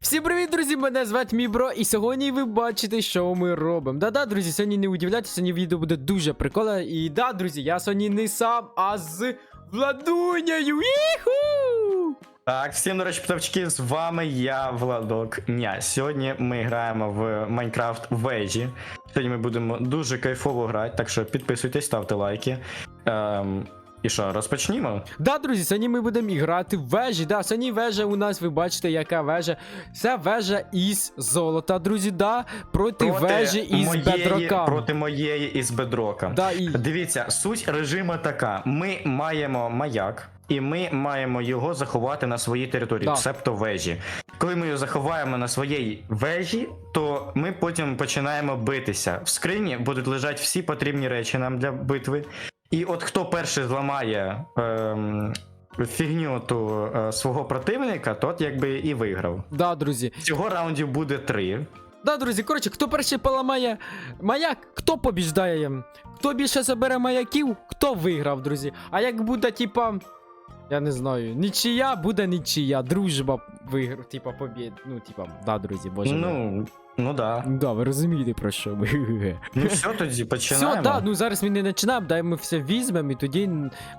Всім привіт, друзі! Мене звати Мібро, і сьогодні ви бачите, що ми робимо. Да-да, друзі, сьогодні не удивляйтесь, сьогодні відео буде дуже прикольне. І да, друзі, я сьогодні не сам, а з Владунею. Іху! Так, всім, до речі, птавчики, з вами я, Владок Ня. Сьогодні ми граємо в Майнкрафт Вежі. Сьогодні ми будемо дуже кайфово грати, так що підписуйтесь, ставте лайки. Ем, і що, розпочнімо? Да, друзі, сьогодні ми будемо грати в вежі. Да, сьогодні вежа у нас, ви бачите, яка вежа. Це вежа із золота, друзі, да, проти, вежі із моєї, бедрока. проти моєї із бедрока. Да, і... Дивіться, суть режиму така: ми маємо маяк. І ми маємо його заховати на своїй території, Так. себто вежі. Коли ми його заховаємо на своїй вежі, то ми потім починаємо битися. В скрині будуть лежати всі потрібні речі нам для битви. І от хто перший зламає ем, фігню ту е, свого противника, тот якби і виграв. Да, друзі. Цього раундів буде три. Да, друзі, коротше, хто перший поламає маяк, хто побіждає. Хто більше забере маяків, хто виграв, друзі. А як буде, типа. Я не знаю, нічия буде нічия, дружба виграв, типа побід. Ну, типа, да, друзі, боже. мой. Ну, ну да. Да, ви розумієте про що ми. Ну все, тоді починаємо. Все, да, ну зараз ми не починаємо, дай ми все візьмемо і тоді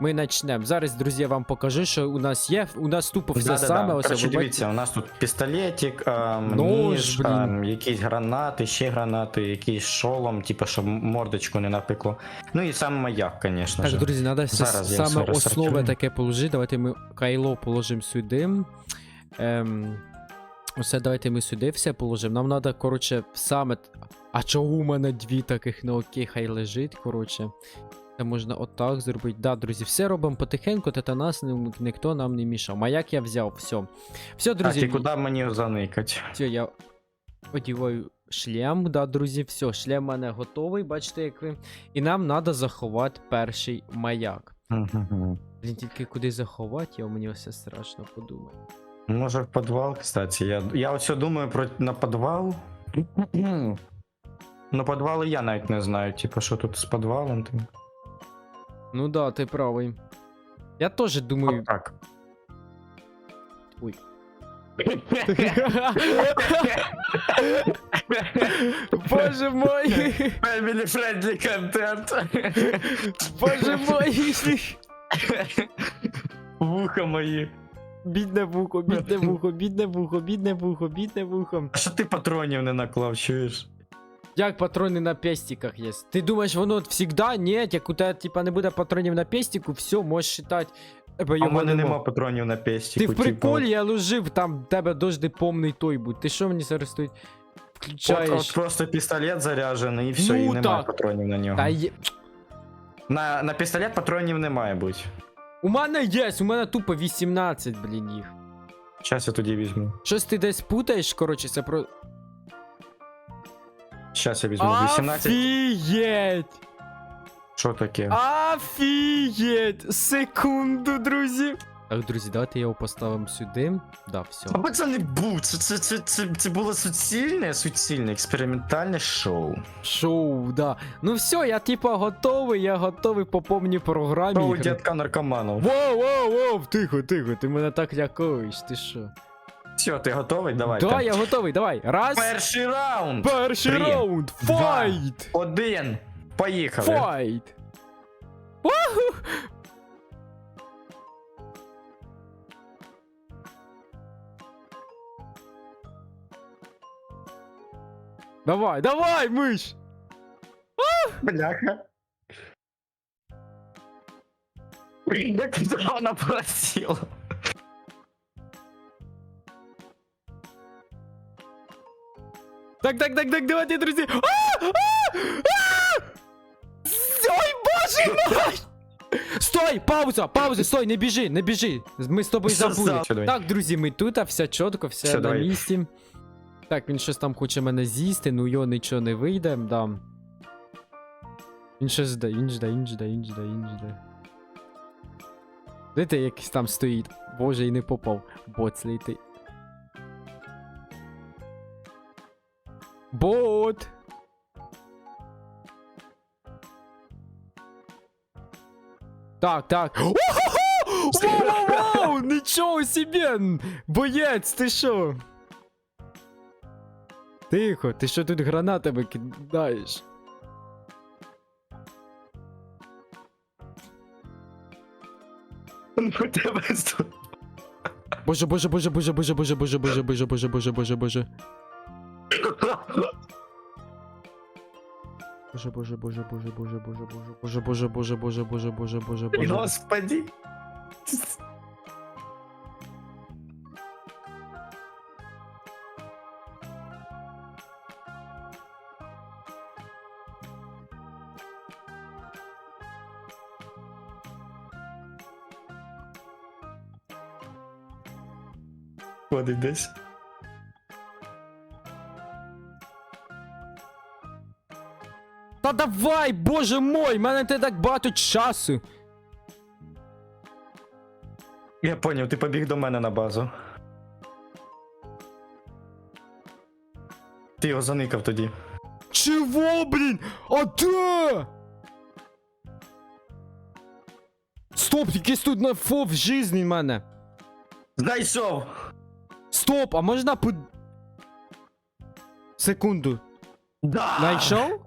ми почнемо. Зараз, друзі, я вам покажу, що у нас є. У нас тупо все Да-да-да. саме. ось ви бачите. дивіться, у нас тут пістолетик, ем, Нож, ніж, блін. ем, якісь гранати, ще гранати, якийсь шолом, типу, щоб мордочку не напекло. Ну і сам маяк, звісно Так, ж. друзі, треба Зараз я саме все таке положити. Давайте ми кайло положимо сюди. Ем, усе давайте ми сюди все положимо. Нам треба, коротше, саме. А чого у мене дві таких? Ну окей, хай лежить, коротше. Це можна отак зробити. Да, друзі, все робимо потихеньку, та нас ні- ніхто нам не мішав. Маяк я взяв, все. Все, Так, друзі, і куди мені заникать? все, я одіваю шлем, да, друзі, все, шлем у мене готовий, бачите, як ви. І нам треба заховати перший маяк. Блін, тільки куди заховати, я мені все страшно подумаю. Може в підвал, кстати. Я, я оце думаю про на підвал. Ну, підвали я навіть не знаю, типу, що тут з підвалом. Там. Ну да, ти правий. Я теж думаю. Так. Ой. Боже мой! Family friendly контент. Боже мой! Вуха мої. Бідне вухо, бідне вухо, бідне вухо, бідне вухо, бідне вухо. А що ти патронів не наклав, чуєш? Як патрони на пестиках є? Ти думаєш, воно от всегда? Ні, як у тебе типа не буде патронів на пестику, все, можеш вважати. Бо А в його мене нема. патронів на пестику. Ти в приколі, я лежив, там в тебе дожди повний той будь. Ти що мені зараз тут От, включаєш? от просто пістолет заряджений і все, Ну, і немає так. патронів на нього. Та є... На, на пістолет патронів не має бути. У мене є, у мене тупо 18, блін, їх. Щас я тоді візьму. Щось ти десь путаєш, коротше, це про. Щас я візьму 18. Афієть! Що таке? Афієть! Секунду, друзі! Так, друзі, давайте його поставимо сюди. Да, все. Аби це не був, це, це, це, це, це було суцільне, суцільне експериментальне шоу. Шоу, да. Ну все, я типа готовий, я готовий по повній програмі. Шоу дядка наркоманов. Воу, воу, воу, тихо, тихо, ти мене так лякаєш, ти що? Все, ти готовий? Давай. Да, я готовий, давай. Раз. Перший раунд! Перший Три, раунд! два, Файт! Один! Поїхали! Файт! Давай, давай, миш! Бляха. Як туди вона просила? Так, так, так, так, давайте, друзі! А! А! А! Ой, боже мой! Стой! Пауза! Пауза! Стой, не біжи, не біжи! Ми з тобою Що забули. за- Так, друзі, ми тут, а все чітко, все Все, на давай. місці. Так, він щось там хоче мене з'їсти, ну його нічого не вийде, да. Він щось жде, він жде, він жде, він жде, він жде. Дайте якийсь там стоїть. Боже, і не попав. Бот слитий. Бот! Так, так. Воу-воу-воу! Нічого собі! Боєць, ти що? Тихо, ти що тут гранатами кидаєш? Ну, тебе тут. Боже, боже, боже, боже, боже, боже, боже, боже, боже, боже, боже, боже, боже. Боже, боже, боже, боже, боже, боже, боже, боже, боже, боже, боже, боже, боже, боже. Господи. Ходить десь. Та давай, боже мой, в мене не так багато часу. Я поняв, ти побіг до мене на базу. Ти його заникав тоді. Чего, блін? А де? Стоп, якийсь тут на фов жизни в мене. Знайшов! Стоп, а можна по... Секунду. Да! Найшов?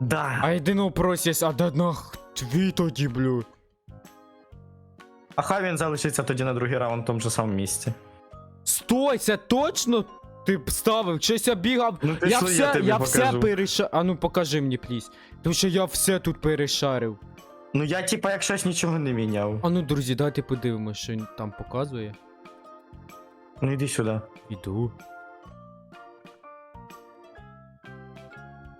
Да! А єдиного просіс, а да нах твій тоді, блю. А хай він залишиться тоді на другий раунд в тому же самому місці. Стой, це точно ти б ставив? Щось я бігав. Ну, я пішли, все, я тобі все покажу. перешарив. А ну покажи мені, пліс. Тому що я все тут перешарив. Ну я типа як щось нічого не міняв. А ну, друзі, давайте подивимося, що він там показує. Ну йди сюди. Іду.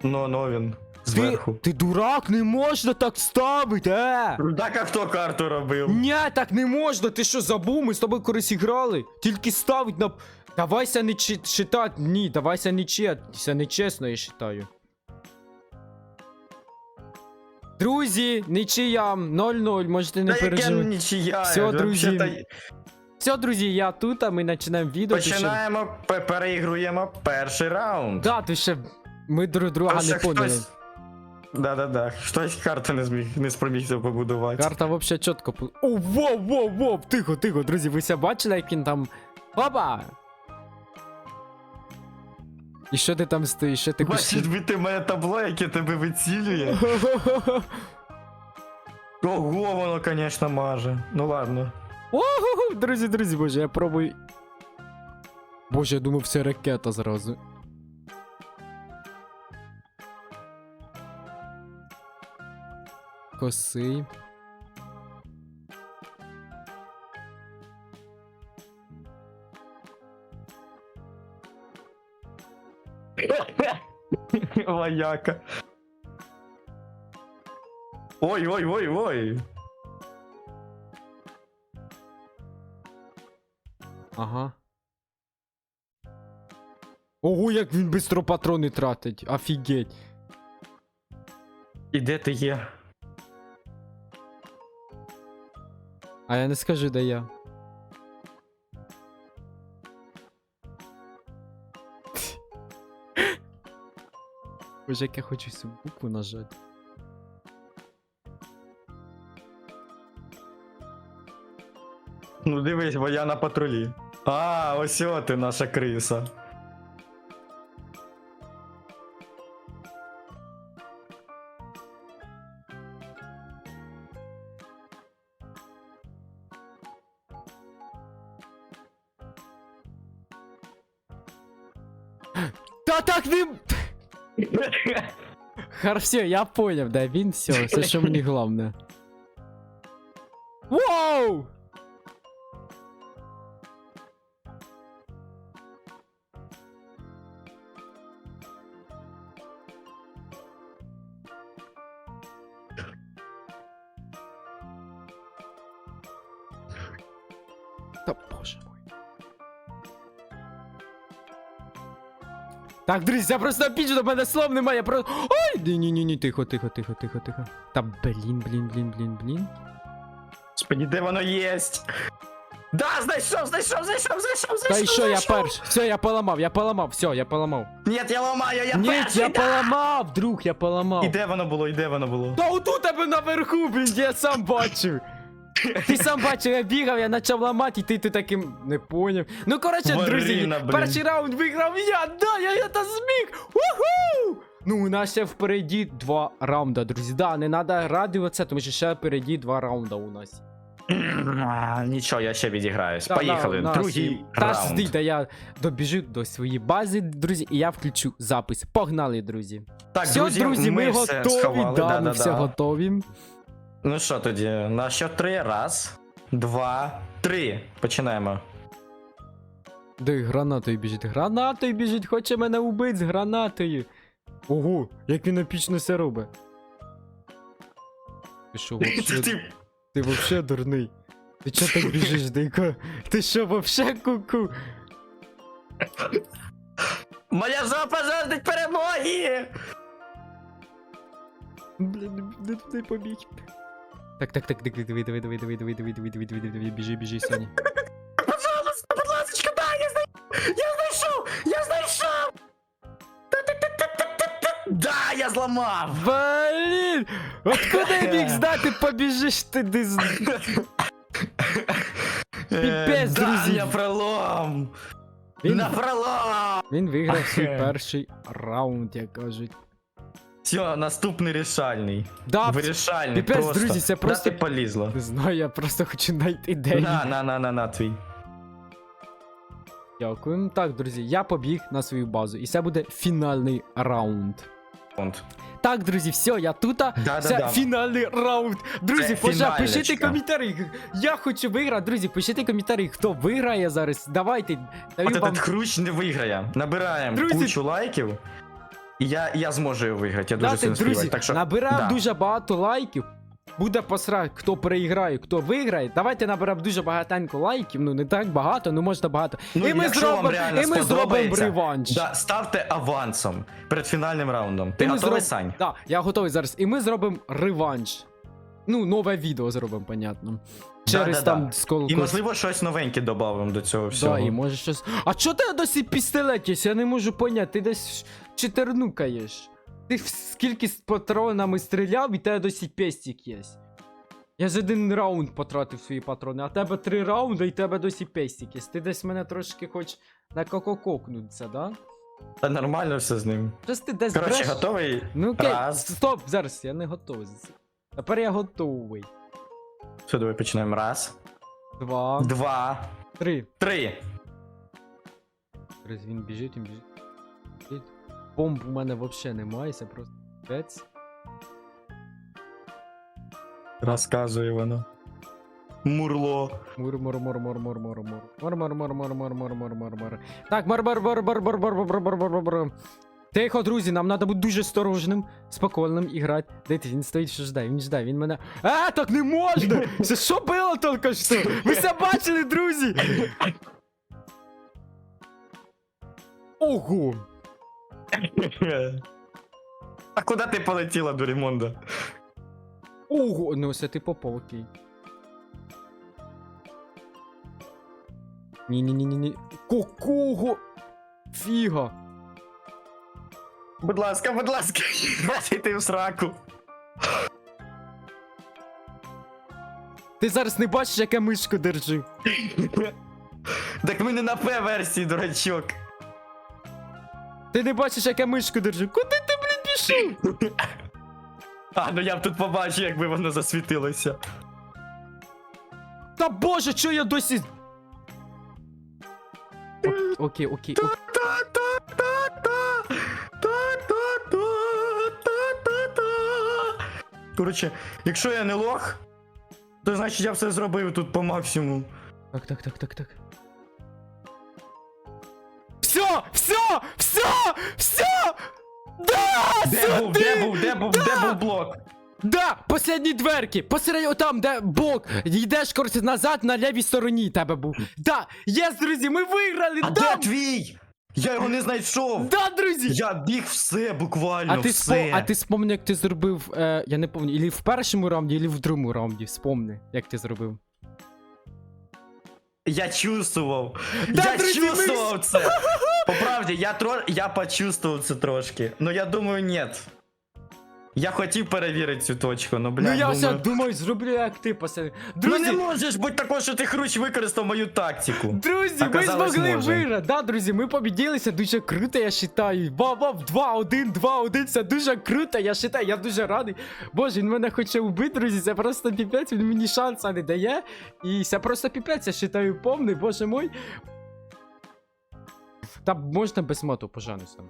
Ну, ну він. Ти, Зверху. ти дурак, не можна так ставити, е! Так а хто карту робив? Ні, так не можна, ти що забув? Ми з тобою колись грали. Тільки ставить на. Давайся не чи... читати. Ні, давайся не читати. нечесно, я вважаю. Друзі, нічия 0-0, можете не переживати. Всьо, друзі, Все, друзі, я тут, а ми починаємо відео. ти ще- Починаємо, пе- переігруємо перший раунд. Да, ти ще. Ми друг друга не поняли. Да-да-да, хтось карту не зміг, не спромігся побудувати. Карта вообще чітко. пу- О, воу, воу, воу, тихо, тихо, друзі, ви все бачили, як він там. Опа! І що ти там стоїш? Що ти Бачиш, хочеш? бити мене табло, яке тебе вицілює. Ого, воно, конечно, маже. Ну ладно. Ого, друзі, друзі, боже, я пробую. Боже, я думав, це ракета зразу. Косий. Вояка. Ой, ой, ой, ой. Ага. Ого, як він бистро патрони тратить. Офігеть. І де ти є? А я не скажу, де я. Боже, як я хочу цю букву нажати. Ну дивись, бо я на патрулі. А, ось о ти наша криса. Та так не. Хар, все, я понял, да, він все, це що мені головне. Та боже мой. Так, друзі, я просто піч, до мене слов немає, я просто. Ой! Ні, ні, ні, ні, тихо, тихо, тихо, тихо, тихо. Та блін, блін, блін, блін, блін. Господи, де воно єсть? Да, знайшов, знайшов, знайшов, знайшов, знайшов. Та і що, я знайшов. перш. Все, я поламав, я поламав, все, я поламав. Ні, я ламаю, я Ні, перший. я да! поламав, друг, я поламав. І де воно було, і де воно було? Та отут тебе наверху, блін, я сам бачив. Ти сам бачив, я бігав, я почав ламати, і ти, ти таким не поняв. Ну, коротше, друзі, блін. перший раунд виграв я, да, я це зміг! Уху! Ну, у нас ще впереді два раунда, друзі. Да, не треба радуватися, тому що ще впереді два раунда у нас. А, Нічого, я ще відіграюсь. Да, Поїхали. на- на Другий свій- Та раунд. жди, да я добіжу до своєї бази, друзі, і я включу запис. Погнали, друзі. Так, все, друзі, ми, все готові, сховали, да, ми все готові. Ну що тоді, на що три? Раз, два, три. Починаємо. Де гранатою біжить? Гранатою біжить, хоче мене убити з гранатою. Ого, як він епічно все робить. Ти що, вообще, Ти- ти вообще дурний? Ти чо так біжиш, Дейко? Ти що, вообще куку? Моя жопа жаждить перемоги! Блін, не туди побіг. Так, так, так, диви, диви, диви, диви, диви, диви, диви, диви, диви, диви, диви, біжи, біжи, Саня. Пожалуйста, будь ласка, да, я знайшов! Я знайшов! Я знайшов! Да, я зламав! Блін! Откуда я міг знати, побіжиш ти десь? Піпець, да, друзі. я пролом! Він- На пролом! Він виграв свій перший раунд, як кажуть. Все, наступний рішальний. Да, Вирішальний. піпець, просто. друзі, це просто- Да, ти полізло. не знаю, я просто хочу знайти ідею. На, на, на, на, на, твій. Дякую. Так, друзі, я побіг на свою базу, і це буде фінальний раунд. Фонд. Так, друзі, все, я тут. Да-да-да. Це фінальний раунд. Друзі, Це пожа, пишіть коментарі. Я хочу виграти. Друзі, пишіть коментарі, хто виграє зараз. Давайте. Даю От вам этот хрущ не виграє. Набираємо Друзі- кучу лайків. І я, я зможу його виграти, я дуже сильно друзі, сподіваюся. Так що, набираємо да. дуже багато лайків. Буде посрать, хто переіграє, хто виграє. Давайте наберемо дуже багатенько лайків. Ну не так багато, ну можна багато. Ну, і ми якщо вам зробимо, реально і ми зробимо сподобається, реванш. Да, ставте авансом перед фінальним раундом. Ти І ми готовий, зроб- Сань? Да, я готовий зараз. І ми зробимо реванш. Ну, нове відео зробимо, понятно. Через Да-да-да. там скол... І можливо щось новеньке додамо до цього всього. Да, і може щось. А чого ти досі пістолет є? Я не можу поняти. Ти десь читернукаєш. Ти скільки з патронами стріляв, і тебе досі пестик є. Я за один раунд потратив свої патрони, а тебе три раунди і тебе досі пестик є. Ти десь мене трошки хоч на кокококнуться, да? Та нормально все з ним. Щось ти десь Коротше, бреш? готовий? Ну окей, Раз. стоп, зараз, я не готовий. Тепер я готовий. Все, давай починаємо. Раз, Два, два, три. три. Раз він біжить, він біжить. Бомб у мене взагалі немає, це просто пець. Розказує воно. Мурло. Мур мур мур мур мур мур мур. Мур мур мур мур мур мур мур мур мур. Так, мур мур мур мур мур мур мур мур мур мур мур. Тихо, друзі, нам треба бути дуже осторожним, спокійним і грати. Дайте, він стоїть, що ждає, він ждає, він мене. А, так не можна! Це що було тільки що? Ви все бачили, друзі? Ого! А куди ти полетіла, Дорімонда? Ого! Ну все ти попав, окей. Ні-ні-ні-ні. Какого? Фіга. Будь ласка, будь ласка, бачи ти в сраку. Ти зараз не бачиш, як я мишку держу. Так ми не на П-версії, дурачок. Ти не бачиш, як я мишку держу. Куди ти, блін, пішов? А, ну я б тут побачив, якби воно засвітилося. Та боже, що я досі. О- Окей, окей, окей. Коротше, якщо я не лох, то значить я все зробив тут по максимуму. Так, так, так, так, так. Все! Все! Все! Да! Де був, сюди! де був, де був, де був блок? Да! Последні дверки! Посередині там, де бок! Йдеш, коротше, назад на лівій стороні тебе був. Да! Єс, друзі, ми виграли! А да! де твій? Я його не знайшов. Да, друзі! Я біг все буквально, А ти, все. спо... а ти спомни, як ти зробив. Е, я не пам'ятаю, ілі в першому раунді, ілі в другому раунді. Спомни, як ти зробив. Я чувствував. Да, я друзі, ми чувствував це. По правді, я тро... я почувствував це трошки. Ну я думаю, ні. Я хотів перевірити цю точку, ну блядь, Ну я думаю... все думаю, зроблю як ти, пацани. Ну не можеш бути такого, що ти хруч використав мою тактику. Друзі, ми змогли виграти. Да, друзі, ми побіділися дуже круто, я вважаю. Вау-вау, 2-1, 2-1, це дуже круто, я вважаю, я дуже радий. Боже, він мене хоче вбити, друзі, це просто піпець, він мені шанса не дає. І це просто піпець, я вважаю, повний, боже мой. Та можна без моту, пожалуйста.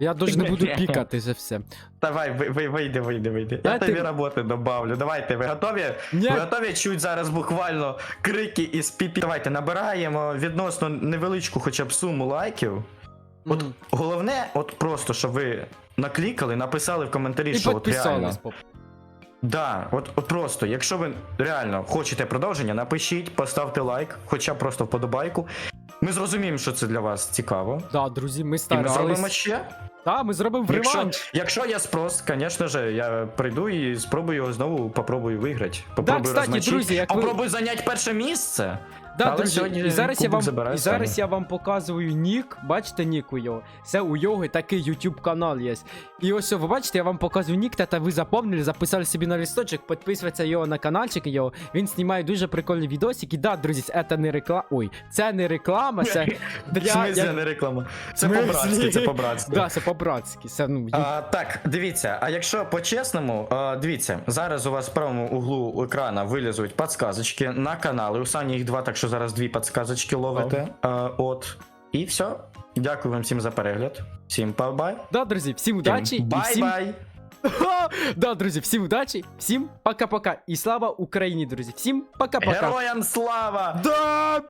Я дуже не буду пікати за все. Давай, ви, ви, вийди, вийди, вийди. Я Дайте- тобі роботи добавлю. Давайте, ви готові? Ні. Ви готові чуть зараз буквально крики із піпі. Давайте набираємо відносно невеличку хоча б суму лайків. От Мгм. головне, от просто, щоб ви наклікали, написали в коментарі, І що от реально. поп. Да, от, от просто, якщо ви реально хочете продовження, напишіть, поставте лайк, хоча б просто вподобайку. Ми зрозуміємо, що це для вас цікаво. Да, друзі, ми І ми старались. зробимо ще. Да, ми зробимо Якщо, реванш. якщо я спрос, звісно ж, я прийду і спробую його знову попробую виграти. Попробую кстати, розмочити. друзі, як ви- попробую зайняти перше місце. Да, Але друзі, сьогодні і зараз я вам і зараз Саня. я вам показую нік. Бачите нік у його? Це у його такий YouTube канал є. І ось ви бачите, я вам показую нік, та ви запомнили, записали собі на листочок, підписуйтесь його на каналчик його. Він знімає дуже прикольні відосики. Да, друзі, це не реклама. Ой, це не реклама, це В для. смислі я- не реклама. Це смислі? по-братськи, це по-братськи. Да, це по-братськи. Це ну. А, так, дивіться, а якщо по-чесному, а, дивіться, зараз у вас в правому углу екрана вилізуть підсказочки на канали. У Сані їх два, так що зараз дві підсказочки ловите. Е, от. І все. Дякую вам всім за перегляд. Всім па-бай. Да, друзі, всім удачі і всім. Бай-бай. Да, друзі, всім удачі, всім пока-пока. І слава Україні, друзі. Всім пока-пока. Героям слава! Да!